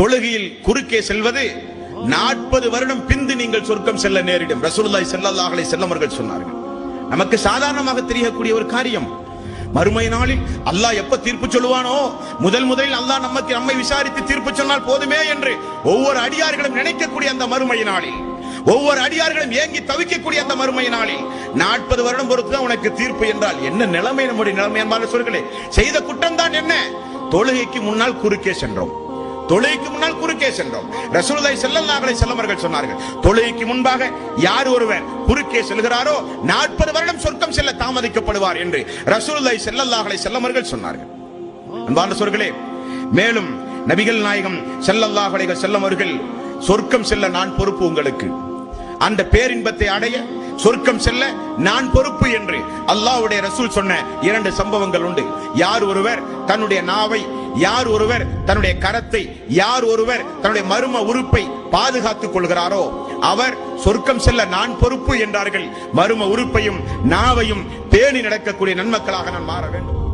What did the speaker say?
தொழுகையில் குறுக்கே செல்வது நாற்பது வருடம் பிந்து நீங்கள் சொர்க்கம் செல்ல நேரிடும். ரசூலுல்லாஹி ஸல்லல்லாஹு அலைஹி வஸல்லம் சொன்னார்கள். நமக்கு சாதாரணமாக தெரியக்கூடிய ஒரு காரியம். மறுமை நாளில் அல்லாஹ் எப்ப தீர்ப்பு சொல்லுவானோ முதல் முதலில் அல்லாஹ் நமக்கு நம்மை விசாரித்து தீர்ப்பு சொன்னால் போதுமே என்று ஒவ்வொரு அடியார்களும் நினைக்கக்கூடிய அந்த மறுமை நாளில் ஒவ்வொரு அடியார்களும் ஏங்கி தவிக்கக்கூடிய அந்த மறுமை நாளில் நாற்பது வருடம் பொறுத்து தான் உனக்கு தீர்ப்பு என்றால் என்ன நிலைமை? நம்முடைய நிலைமை என்பார் சொல்கிறேன் செய்த குற்றம் தான் என்ன? தொழுகைக்கு முன்னால் குறுக்கே சென்றோம். தொழுகைக்கு முன்னால் குறுக்கே சென்றோம். ரசூலுல்லாஹி ஸல்லல்லாஹு அலைஹி வஸல்லம் அவர்கள் சொன்னார்கள் தொழுகைக்கு முன்பாக யார் ஒருவர் குறுக்கே செல்கிறாரோ நாற்பது வருடம் சொர்க்கம் செல்ல தாமதிக்கப்படுவார் என்று ரசூலுல்லாஹி ஸல்லல்லாஹு அலைஹி வஸல்லம் அவர்கள் சொன்னார்கள். அன்பான சொர்களே மேலும் நபிகள் நாயகம் ஸல்லல்லாஹு அலைஹி வஸல்லம் அவர்கள் சொர்க்கம் செல்ல நான் பொறுப்பு உங்களுக்கு. அந்த பேரின்பத்தை அடைய சொர்க்கம் செல்ல நான் பொறுப்பு என்று அல்லாஹ்வுடைய ரசூல் சொன்ன இரண்டு சம்பவங்கள் உண்டு. யார் ஒருவர் தன்னுடைய நாவை யார் ஒருவர் தன்னுடைய கரத்தை யார் ஒருவர் தன்னுடைய மர்ம உறுப்பை பாதுகாத்துக் கொள்கிறாரோ அவர் சொர்க்கம் செல்ல நான் பொறுப்பு என்றார்கள். மர்ம உறுப்பையும் நாவையும் பேணி நடக்கக்கூடிய நன்மக்களாக நான் மாற வேண்டும்.